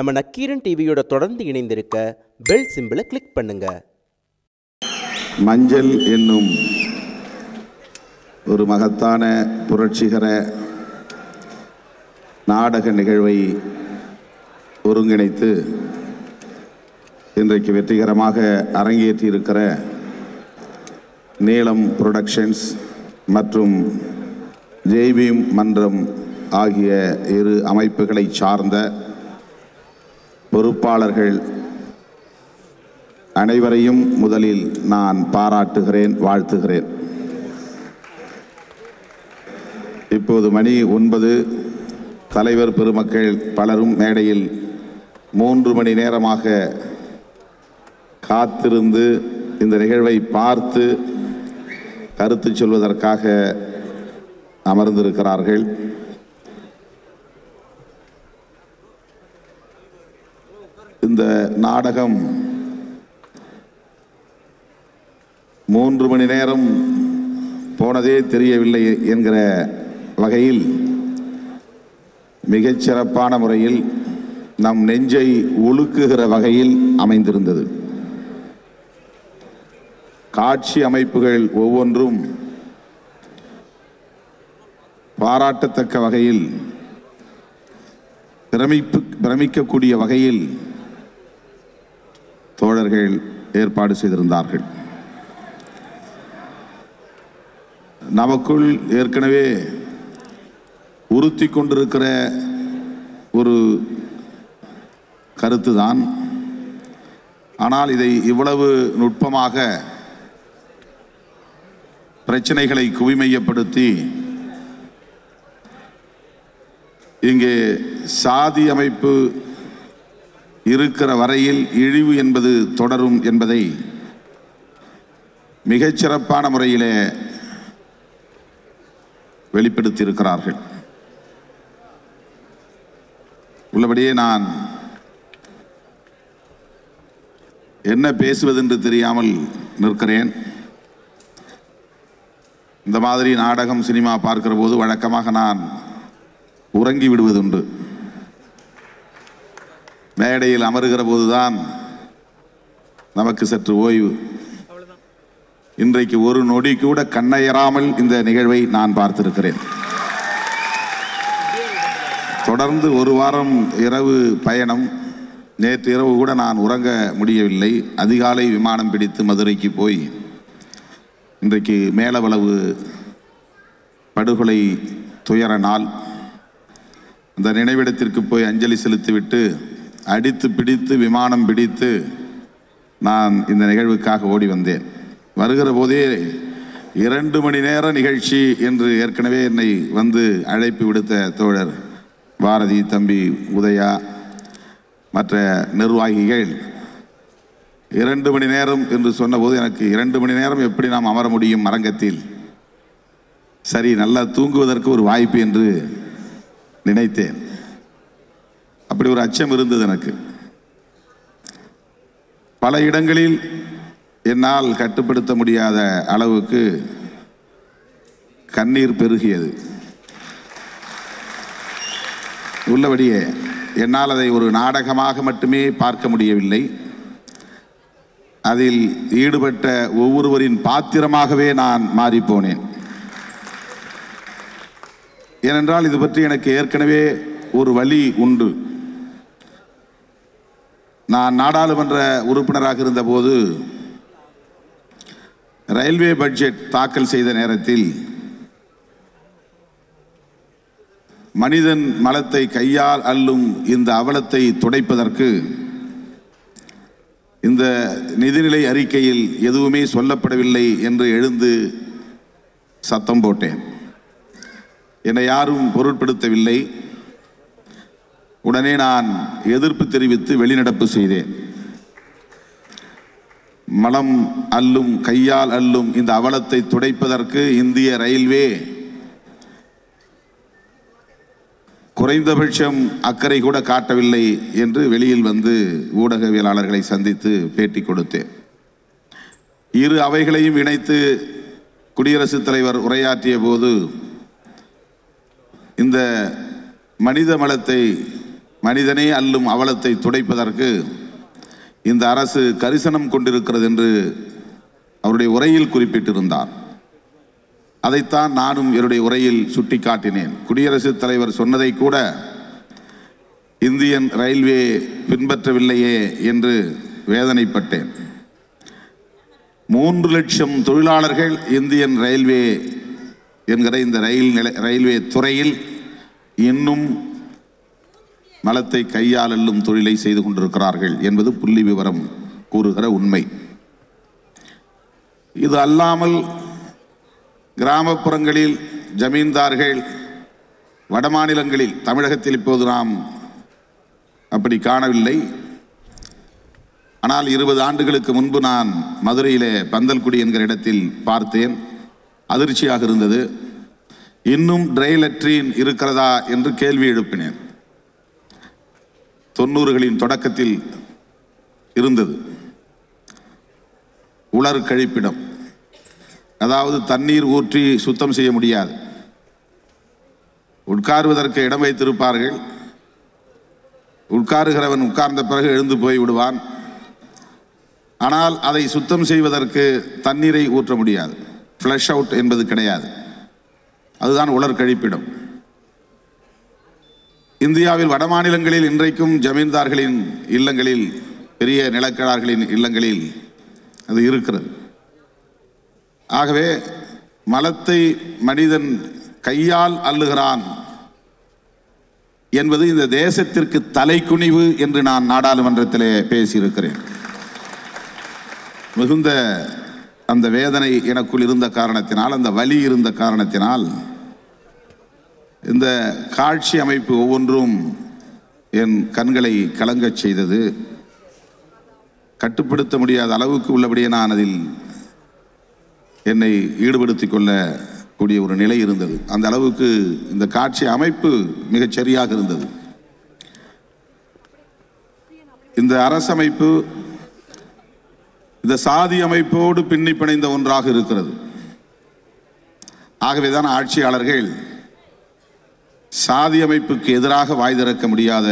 நம்ம நக்கீரன் டிவியோட தொடர்ந்து இணைந்திருக்க பெல் சிம்பிளை கிளிக் பண்ணுங்க. மஞ்சள் என்னும் ஒரு மகத்தான புரட்சிகர நாடக நிகழ்வை ஒருங்கிணைத்து இன்றைக்கு வெற்றிகரமாக அரங்கேற்றியிருக்கிற நீளம் புரொடக்ஷன்ஸ் மற்றும் ஜெய்பீம் மன்றம் ஆகிய இரு அமைப்புகளை சார்ந்த பொறுப்பாளர்கள் அனைவரையும் முதலில் நான் பாராட்டுகிறேன் வாழ்த்துகிறேன். இப்போது மணி ஒன்பது. தலைவர் பெருமக்கள் பலரும் மேடையில் மூன்று மணி நேரமாக காத்திருந்து இந்த நிகழ்வை பார்த்து கருத்து சொல்வதற்காக அமர்ந்திருக்கிறார்கள். நாடகம். மூன்று மணி நேரம் போனதே தெரியவில்லை என்கிற வகையில் மிகச் சிறப்பான முறையில் நம் நெஞ்சை ஒழுக்குகிற வகையில் அமைந்திருந்தது. காட்சி அமைப்புகள் ஒவ்வொன்றும் பாராட்டத்தக்க வகையில் பிரமிப்பு பிரமிக்கக்கூடிய வகையில் தோழர்கள் ஏற்பாடு செய்திருந்தார்கள். நமக்குள் ஏற்கனவே உறுத்தி கொண்டிருக்கிற ஒரு கருத்துதான். ஆனால் இதை இவ்வளவு நுட்பமாக பிரச்சனைகளை குவிமையப்படுத்தி இங்கே சாதி அமைப்பு இருக்கிற வரையில் இழிவு என்பது தொடரும் என்பதை மிகச்சிறப்பான முறையிலே வெளிப்படுத்தியிருக்கிறார்கள். உள்ளபடியே நான் என்ன பேசுவதென்று தெரியாமல் நிற்கிறேன். இந்த மாதிரி நாடகம் சினிமா பார்க்கிற போது வழக்கமாக நான் உறங்கி விடுவதுண்டு. மேடையில் அமருகிற போதுதான் நமக்கு சற்று ஓய்வு. இன்றைக்கு ஒரு நொடி கூட கண்ணையறாமல் இந்த நிகழ்வை நான் பார்த்திருக்கிறேன். தொடர்ந்து ஒரு வாரம் இரவு பயணம் நேற்று இரவு கூட நான் உறங்க முடியவில்லை. அதிகாலை விமானம் பிடித்து மதுரைக்கு போய் இன்றைக்கு மேலவளவு படுகொலை துயர நாள். அந்த நினைவிடத்திற்கு போய் அஞ்சலி செலுத்திவிட்டு அடித்து பிடித்து விமானம் பிடித்து நான் இந்த நிகழ்வுக்காக ஓடி வந்தேன். வருகிற போதே இரண்டு மணி நேர நிகழ்ச்சி என்று ஏற்கனவே என்னை வந்து அழைப்பு விடுத்த தோழர் பாரதி தம்பி உதயா மற்ற நிர்வாகிகள். இரண்டு மணி நேரம் என்று சொன்னபோது எனக்கு இரண்டு மணி நேரம் எப்படி நாம் அமர முடியும் அரங்கத்தில்? சரி நல்லா தூங்குவதற்கு ஒரு வாய்ப்பு என்று நினைத்தேன். அப்படி ஒரு அச்சம் இருந்தது எனக்கு. பல இடங்களில் என்னால் கட்டுப்படுத்த முடியாத அளவுக்கு கண்ணீர் பெருகியது. உள்ளபடியே என்னால் அதை ஒரு நாடகமாக மட்டுமே பார்க்க முடியவில்லை. அதில் ஈடுபட்ட ஒவ்வொருவரின் பாத்திரமாகவே நான் மாறிப்போனேன். ஏனென்றால் இது பற்றி எனக்கு ஏற்கனவே ஒரு வழி உண்டு. நான் நாடாளுமன்ற உறுப்பினராக இருந்தபோது ரயில்வே பட்ஜெட் தாக்கல் செய்த நேரத்தில் மனிதன் மலத்தை கையால் அள்ளும் இந்த அவலத்தை துடைப்பதற்கு இந்த நிதிநிலை அறிக்கையில் எதுவுமே சொல்லப்படவில்லை என்று எழுந்து சத்தம் போட்டேன். என்னை யாரும் பொருட்படுத்தவில்லை. உடனே நான் எதிர்ப்பு தெரிவித்து வெளிநடப்பு செய்தேன். மலம் அல்லும் கையால் அல்லும் இந்த அவலத்தை துடைப்பதற்கு இந்திய ரயில்வே குறைந்தபட்சம் அக்கறை கூட காட்டவில்லை என்று வெளியில் வந்து ஊடகவியலாளர்களை சந்தித்து பேட்டி கொடுத்தேன். இரு அவைகளையும் இணைத்து குடியரசுத் தலைவர் உரையாற்றிய போது இந்த மனித மலத்தை மனிதனே அல்லும் அவலத்தை துடைப்பதற்கு இந்த அரசு கரிசனம் கொண்டிருக்கிறது என்று அவருடைய உரையில் குறிப்பிட்டிருந்தார். அதைத்தான் நானும் என்னுடைய உரையில் சுட்டிக்காட்டினேன். குடியரசுத் தலைவர் சொன்னதை கூட இந்தியன் ரயில்வே பின்பற்றவில்லையே என்று வேதனைப்பட்டேன். மூன்று லட்சம் தொழிலாளர்கள் இந்தியன் ரயில்வே என்கிற இந்த ரயில் நிலை ரயில்வே துறையில் இன்னும் மலத்தை கையால் அள்ளும் தொழிலை செய்து கொண்டிருக்கிறார்கள் என்பது புள்ளி விவரம் கூறுகிற உண்மை. இது அல்லாமல் கிராமப்புறங்களில் ஜமீன்தார்கள் வடமாநிலங்களில் தமிழகத்தில் இப்போது நாம் அப்படி காணவில்லை. ஆனால் இருபது ஆண்டுகளுக்கு முன்பு நான் மதுரையிலே பந்தல்குடி என்கிற இடத்தில் பார்த்தேன். அதிர்ச்சியாக இருந்தது. இன்னும் ட்ரை லெட்ரின் இருக்கிறதா என்று கேள்வி எழுப்பினேன். தொண்ணூறுகளின் தொடக்கத்தில் இருந்தது. உலர் கழிப்பிடம். அதாவது தண்ணீர் ஊற்றி சுத்தம் செய்ய முடியாது. உட்காருவதற்கு இடம் வைத்திருப்பார்கள். உட்காருகிறவன் உட்கார்ந்த பிறகு எழுந்து போய் விடுவான். ஆனால் அதை சுத்தம் செய்வதற்கு தண்ணீரை ஊற்ற முடியாது. ஃப்ளஷ் அவுட் என்பது கிடையாது. அதுதான் உலர் கழிப்பிடம். இந்தியாவில் வடமாநிலங்களில் இன்றைக்கும் ஜமீன்தார்களின் இல்லங்களில் பெரிய நிலக்கிழார்களின் இல்லங்களில் அது இருக்கிறது. ஆகவே மலத்தை மனிதன் கையால் அள்ளுகிறான் என்பது இந்த தேசத்திற்கு தலைக்குனிவு என்று நான் நாடாளுமன்றத்திலே பேசியிருக்கிறேன். மிகுந்த அந்த வேதனை எனக்குள் இருந்த காரணத்தினால் அந்த வலி இருந்த காரணத்தினால் இந்த காட்சி அமைப்பு ஒவ்வொன்றும் என் கண்களை கலங்கச் செய்தது. கட்டுப்படுத்த முடியாத அளவுக்கு உள்ளபடியே நான் அதில் என்னை ஈடுபடுத்திக் கொள்ளக்கூடிய ஒரு நிலை இருந்தது. அந்த அளவுக்கு இந்த காட்சி அமைப்பு மிகச் சரியாக இருந்தது. இந்த அரசமைப்பு இந்த சாதி அமைப்போடு பின்னி பிணைந்த ஒன்றாக இருக்கிறது. ஆகவேதான் ஆட்சியாளர்கள் சாதி அமைப்புக்கு எதிராக வாய் திறக்க முடியாத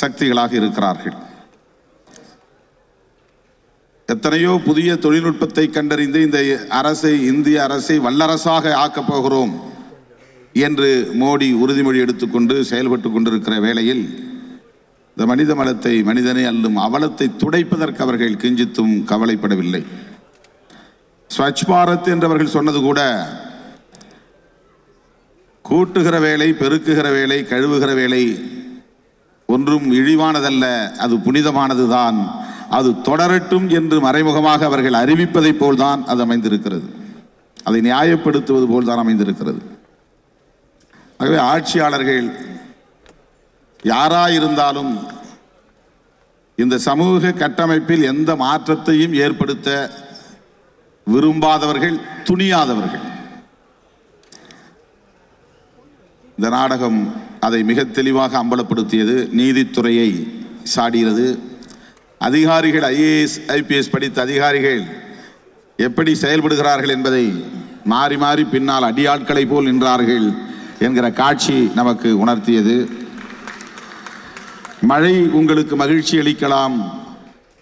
சக்திகளாக இருக்கிறார்கள். எத்தனையோ புதிய தொழில்நுட்பத்தை கண்டறிந்து இந்த அரசை இந்திய அரசை வல்லரசாக ஆக்கப் போகிறோம் என்று மோடி உறுதிமொழி எடுத்துக்கொண்டு செயல்பட்டு கொண்டிருக்கிற வேளையில் இந்த மனித மலத்தை மனிதனை அல்லும் அவலத்தை துடைப்பதற்கு அவர்கள் கிஞ்சித்தும் கவலைப்படவில்லை. ஸ்வச் பாரத் என்றவர்கள் சொன்னது கூட கூட்டுகிற வேலை பெருக்குகிற வேலை கழுவுகிற வேலை ஒன்றும் இழிவானதல்ல அது புனிதமானதுதான். அது தொடரட்டும் என்று மறைமுகமாக அவர்கள் அறிவிப்பதைப் போல்தான் அது அமைந்திருக்கிறது. அதை நியாயப்படுத்துவது போல்தான் அமைந்திருக்கிறது. ஆகவே ஆட்சியாளர்கள் யாராயிருந்தாலும் இந்த சமூக கட்டமைப்பில் எந்த மாற்றத்தையும் ஏற்படுத்த விரும்பாதவர்கள் துணியாதவர்கள். இந்த நாடகம் அதை மிக தெளிவாக அம்பலப்படுத்தியது நீதித்துறையை சாடியது. அதிகாரிகள் ஐஏஎஸ் ஐபிஎஸ் படித்த அதிகாரிகள் எப்படி செயல்படுகிறார்கள் என்பதை மாறி மாறி பின்னால் அடியாட்களை போல் நின்றார்கள் என்கிற காட்சி நமக்கு உணர்த்தியது. மழை உங்களுக்கு மகிழ்ச்சி அளிக்கலாம்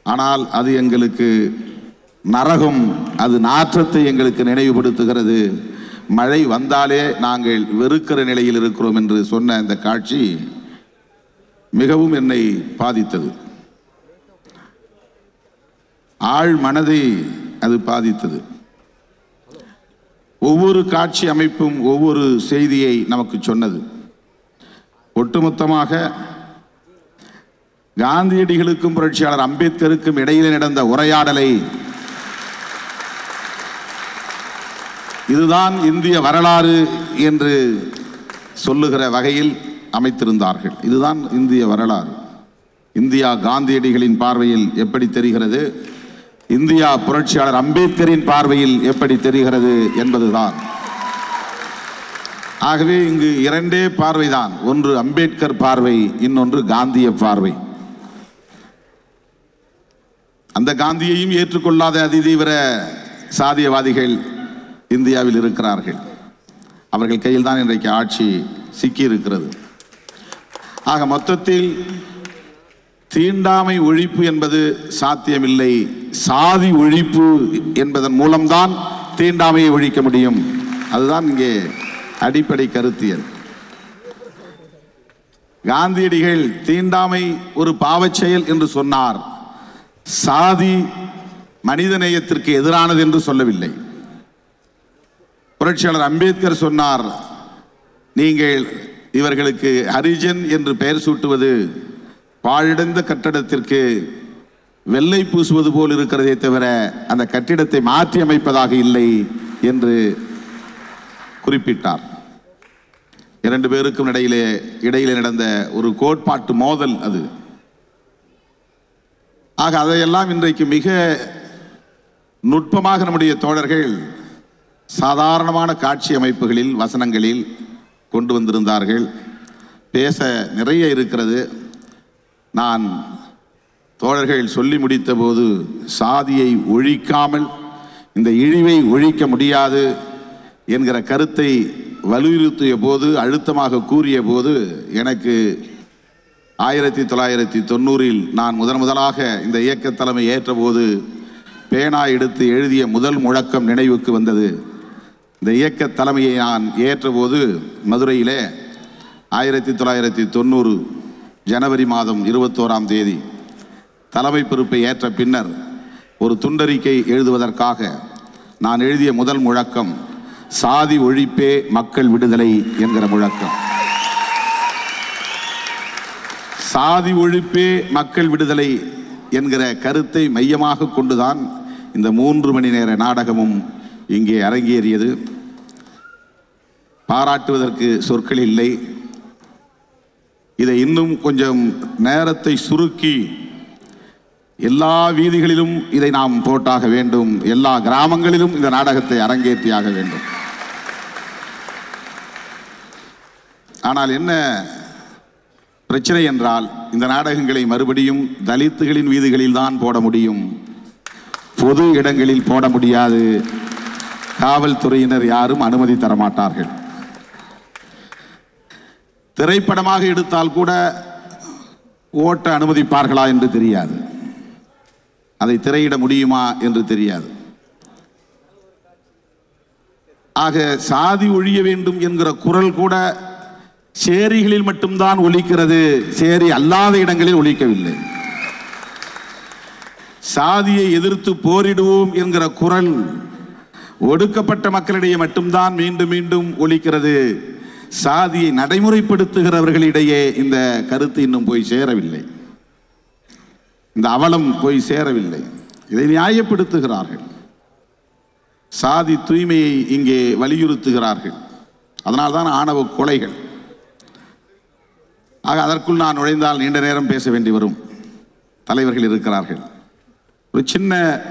ஆனால் அது எங்களுக்கு நரகம் அது நாற்றத்தை எங்களுக்கு நினைவுபடுத்துகிறது. மழை வந்தாலே நாங்கள் வெறுக்கிற நிலையில் இருக்கிறோம் என்று சொன்ன இந்த காட்சி மிகவும் என்னை பாதித்தது. ஆழ் மனதை அது பாதித்தது. ஒவ்வொரு காட்சி அமைப்பும் ஒவ்வொரு செய்தியை நமக்கு சொன்னது. ஒட்டுமொத்தமாக காந்தியடிகளுக்கும் புரட்சியாளர் அம்பேத்கருக்கும் இடையிலே நடந்த உரையாடலை இதுதான் இந்திய வரலாறு என்று சொல்லுகிற வகையில் அமைத்திருந்தார்கள். இதுதான் இந்திய வரலாறு. இந்தியா காந்தியடிகளின் பார்வையில் எப்படி தெரிகிறது? இந்தியா புரட்சியாளர் அம்பேத்கரின் பார்வையில் எப்படி தெரிகிறது என்பதுதான். ஆகவே இங்கு இரண்டே பார்வைதான். ஒன்று அம்பேத்கர் பார்வை இன்னொன்று காந்திய பார்வை. அந்த காந்தியையும் ஏற்றுக்கொள்ளாத அதிதீவிர சாதியவாதிகள் இந்தியாவில் இருக்கிறார்கள். அவர்கள் கையில் தான் இன்றைக்கு ஆட்சி சிக்கி இருக்கிறது ஆக மொத்தத்தில் தீண்டாமை ஒழிப்பு என்பது சாத்தியமில்லை. சாதி ஒழிப்பு என்பதன் மூலம்தான் தீண்டாமையை ஒழிக்க முடியும். அதுதான் இங்கே அடிப்படை கருத்தியல். காந்தியடிகள் தீண்டாமை ஒரு பாவச் செயல் என்று சொன்னார். சாதி மனிதநேயத்திற்கு எதிரானது என்று சொல்லவில்லை. புரட்சியாளர் அம்பேத்கர் சொன்னார் நீங்கள் இவர்களுக்கு ஹரிஜன் என்று பெயர் சூட்டுவது பாழடைந்த கட்டடத்திற்கு வெள்ளை பூசுவது போல் இருக்கிறதே தவிர அந்த கட்டிடத்தை மாற்றி அமைப்பதாக இல்லை என்று குறிப்பிட்டார். இரண்டு பேருக்கும் இடையிலே இடையிலே நடந்த ஒரு கோட்பாட்டு மோதல் அது. ஆக அதையெல்லாம் இன்றைக்கு மிக நுட்பமாக நம்முடைய தோழர்கள் சாதாரணமான காட்சி அமைப்புகளில் வசனங்களில் கொண்டு வந்திருந்தார்கள். பேச நிறைய இருக்கிறது. நான் தோழர்கள் சொல்லி முடித்தபோது சாதியை ஒழிக்காமல் இந்த இழிவை ஒழிக்க முடியாது என்கிற கருத்தை வலியுறுத்திய போது அழுத்தமாக கூறிய போது எனக்கு ஆயிரத்தி தொள்ளாயிரத்தி தொண்ணூறில் நான் முதன் முதலாக இந்த இயக்க தலைமை ஏற்றபோது பேனா எடுத்து எழுதிய முதல் முழக்கம் நினைவுக்கு வந்தது. இந்த இயக்க தலைமையை நான் ஏற்றபோது மதுரையிலே ஆயிரத்தி தொள்ளாயிரத்தி தொண்ணூறு ஜனவரி மாதம் இருபத்தோராம் தேதி தலைமை பொறுப்பை ஏற்ற பின்னர் ஒரு துண்டறிக்கை எழுதுவதற்காக நான் எழுதிய முதல் முழக்கம் சாதி ஒழிப்பே மக்கள் விடுதலை என்கிற முழக்கம். சாதி ஒழிப்பே மக்கள் விடுதலை என்கிற கருத்தை மையமாக கொண்டுதான் இந்த மூன்று மணி நேர நாடகமும் இங்கே அரங்கேறியது. பாராட்டுவதற்கு சொற்கள் இல்லை. இதை இன்னும் கொஞ்சம் நேரத்தை சுருக்கி எல்லா வீதிகளிலும் இதை நாம் போட்டாக வேண்டும். எல்லா கிராமங்களிலும் இந்த நாடகத்தை அரங்கேற்றியாக வேண்டும். ஆனால் என்ன பிரச்சனை என்றால் இந்த நாடகங்களை மறுபடியும் தலித்துகளின் வீதிகளில் தான் போட முடியும். பொது இடங்களில் போட முடியாது. காவல்துறையினர் யாரும் அனுமதி தரமாட்டார்கள். திரைப்படமாக எடுத்தால் கூட ஓட்ட அனுமதிப்பார்களா என்று தெரியாது. அதை திரையிட முடியுமா என்று தெரியாது. ஆக சாதி ஒழிய வேண்டும் என்கிற குரல் கூட சேரிகளில் மட்டும்தான் ஒலிக்கிறது. சேரி அல்லாத இடங்களில் ஒலிக்கவில்லை. சாதியை எதிர்த்து போரிடுவோம் என்கிற குரல் ஒடுக்கப்பட்ட மக்களிடையே மட்டும்தான் மீண்டும் மீண்டும் ஒழிக்கிறது. சாதியை நடைமுறைப்படுத்துகிறவர்களிடையே இந்த கருத்து இன்னும் போய் சேரவில்லை. இந்த அவலம் போய் சேரவில்லை. இதை நியாயப்படுத்துகிறார்கள். சாதி தூய்மையை இங்கே வலியுறுத்துகிறார்கள். அதனால்தான் ஆணவ கொலைகள். ஆக அதற்குள் நான் நுழைந்தால் நீண்ட நேரம் பேச வேண்டி வரும். தலைவர்கள் இருக்கிறார்கள். ஒரு சின்ன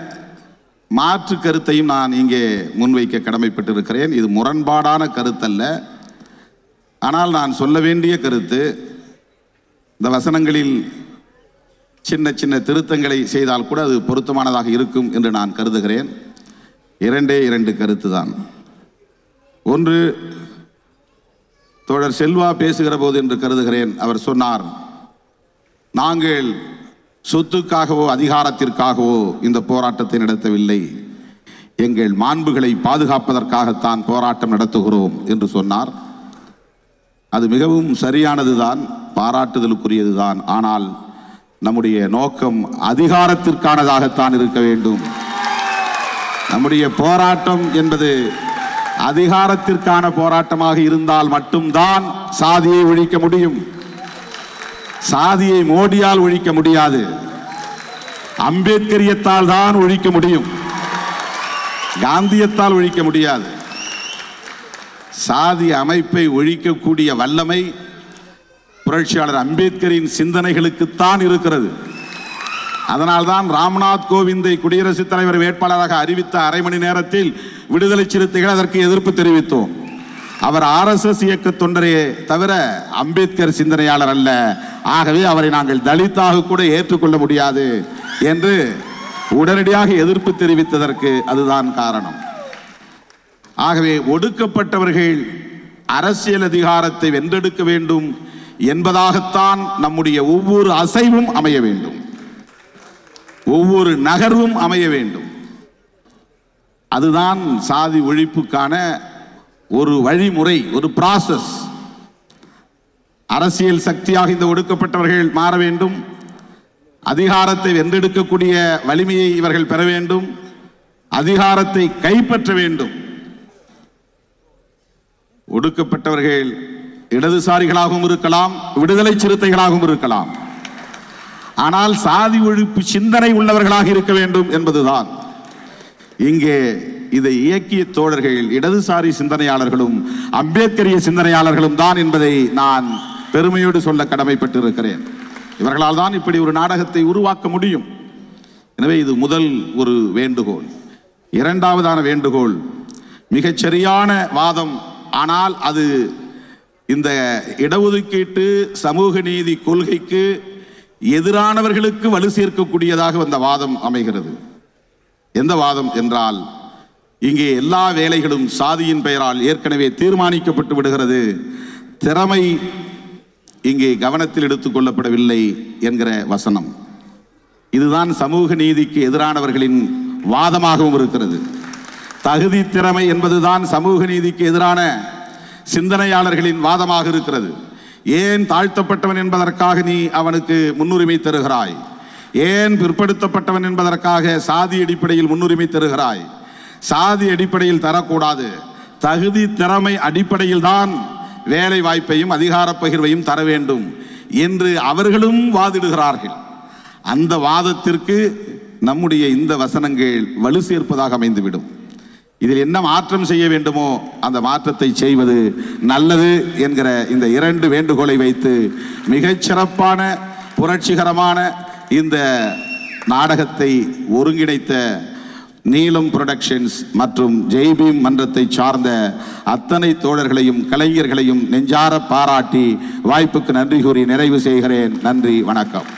மாற்று கருத்தையும் நான் இங்கே முன்வைக்க கடமைப்பட்டிருக்கிறேன். இது முரண்பாடான கருத்தல்ல. ஆனால் நான் சொல்ல வேண்டிய கருத்து இந்த வசனங்களில் சின்ன சின்ன திருத்தங்களை செய்தால் கூட அது பொருத்தமானதாக இருக்கும் என்று நான் கருதுகிறேன். இரண்டே இரண்டு கருத்து தான் ஒன்று தோழர் செல்வா பேசுகிற போது என்று கருதுகிறேன். அவர் சொன்னார் நாங்கள் சொத்துக்காகவோ அதிகாரத்திற்காகவோ இந்த போராட்டத்தை நடத்தவில்லை. எங்கள் மாண்புகளை பாதுகாப்பதற்காகத்தான் போராட்டம் நடத்துகிறோம் என்று சொன்னார். அது மிகவும் சரியானதுதான் பாராட்டுதலுக்குரியதுதான். ஆனால் நம்முடைய நோக்கம் அதிகாரத்திற்கானதாகத்தான் இருக்க வேண்டும். நம்முடைய போராட்டம் என்பது அதிகாரத்திற்கான போராட்டமாக இருந்தால் மட்டும்தான் சாதியை ஒழிக்க முடியும். சாதியை மோடியால் ஒழிக்க முடியாது. அம்பேத்கரியத்தால் தான் ஒழிக்க முடியும். காந்தியத்தால் ஒழிக்க முடியாது. சாதி அமைப்பை ஒழிக்கக்கூடிய வல்லமை புரட்சியாளர் அம்பேத்கரின் சிந்தனைகளுக்குத்தான் இருக்கிறது. அதனால்தான் ராம்நாத் கோவிந்தை குடியரசுத் தலைவர் வேட்பாளராக அறிவித்த அரை மணி நேரத்தில் விடுதலை சிறுத்தைகள் அதற்கு எதிர்ப்பு தெரிவித்தோம். அவர் ஆர்எஸ்எஸ் இயக்க தொண்டரே தவிர அம்பேத்கர் சிந்தனையாளர் அல்ல. ஆகவே அவரை நாங்கள் தலித்தாக கூட ஏற்றுக்கொள்ள முடியாது என்று உடனடியாக எதிர்ப்பு தெரிவித்ததற்கு அதுதான் காரணம். ஆகவே ஒடுக்கப்பட்டவர்கள் அரசியல் அதிகாரத்தை வென்றெடுக்க வேண்டும் என்பதாகத்தான் நம்முடைய ஒவ்வொரு அசைவும் அமைய வேண்டும். ஒவ்வொரு நகர்வும் அமைய வேண்டும். அதுதான் சாதி ஒழிப்புக்கான ஒரு வழிமுறை ஒரு ப்ராசஸ் அரசியல் சக்தியாக இந்த ஒடுக்கப்பட்டவர்கள் மாற வேண்டும். அதிகாரத்தை வென்றெடுக்கக்கூடிய வலிமையை இவர்கள் பெற வேண்டும். அதிகாரத்தை கைப்பற்ற வேண்டும். ஒடுக்கப்பட்டவர்கள் இடதுசாரிகளாகவும் இருக்கலாம் விடுதலை சிறுத்தைகளாகவும் இருக்கலாம். ஆனால் சாதி ஒழிப்பு சிந்தனை உள்ளவர்களாக இருக்க வேண்டும் என்பதுதான். இங்கே இதை இயக்கிய தோழர்கள் இடதுசாரி சிந்தனையாளர்களும் அம்பேத்கரிய சிந்தனையாளர்களும் தான் என்பதை நான் பெருமையோடு சொல்ல கடமைப்பட்டிருக்கிறேன். இவர்களால் தான் இப்படி ஒரு நாடகத்தை உருவாக்க முடியும். எனவே இது முதல் ஒரு வேண்டுகோள். இரண்டாவதான வேண்டுகோள் மிகச் சரியான வாதம். ஆனால் அது இந்த இடஒதுக்கீட்டு சமூக நீதி கொள்கைக்கு எதிரானவர்களுக்கு வலு சேர்க்கக்கூடியதாக அந்த வாதம் அமைகிறது. எந்த வாதம் என்றால் இங்கே எல்லா வேலைகளும் சாதியின் பெயரால் ஏற்கனவே தீர்மானிக்கப்பட்டு விடுகிறது. திறமை இங்கே கவனத்தில் எடுத்துக் கொள்ளப்படவில்லை என்கிற வசனம். இதுதான் சமூக நீதிக்கு எதிரானவர்களின் வாதமாகவும் இருக்கிறது. தகுதி திறமை என்பதுதான் சமூக நீதிக்கு எதிரான சிந்தனையாளர்களின் வாதமாக இருக்கிறது. ஏன் தாழ்த்தப்பட்டவன் என்பதற்காக நீ அவனுக்கு முன்னுரிமை தருகிறாய்? ஏன் பிற்படுத்தப்பட்டவன் என்பதற்காக சாதி அடிப்படையில் முன்னுரிமை தருகிறாய்? சாதி அடிப்படையில் தரக்கூடாது. தகுதி திறமை அடிப்படையில் தான் வேலை வாய்ப்பையும் அதிகார பகிர்வையும் தர வேண்டும் என்று அவர்களும் வாதிடுகிறார்கள். அந்த வாதத்திற்கு நம்முடைய இந்த வசனங்கள் வலு சேர்ப்பதாக அமைந்துவிடும். இதில் என்ன மாற்றம் செய்ய வேண்டுமோ அந்த மாற்றத்தை செய்வது நல்லது என்கிற இந்த இரண்டு வேண்டுகோளை வைத்து மிகச்சிறப்பான புரட்சிகரமான இந்த நாடகத்தை ஒருங்கிணைத்த நீலம் புரொடக்ஷன்ஸ் மற்றும் ஜெய்பீம் மன்றத்தை சார்ந்த அத்தனை தோழர்களையும் கலைஞர்களையும் நெஞ்சார பாராட்டி வாய்ப்புக்கு நன்றி கூறி நிறைவு செய்கிறேன். நன்றி வணக்கம்.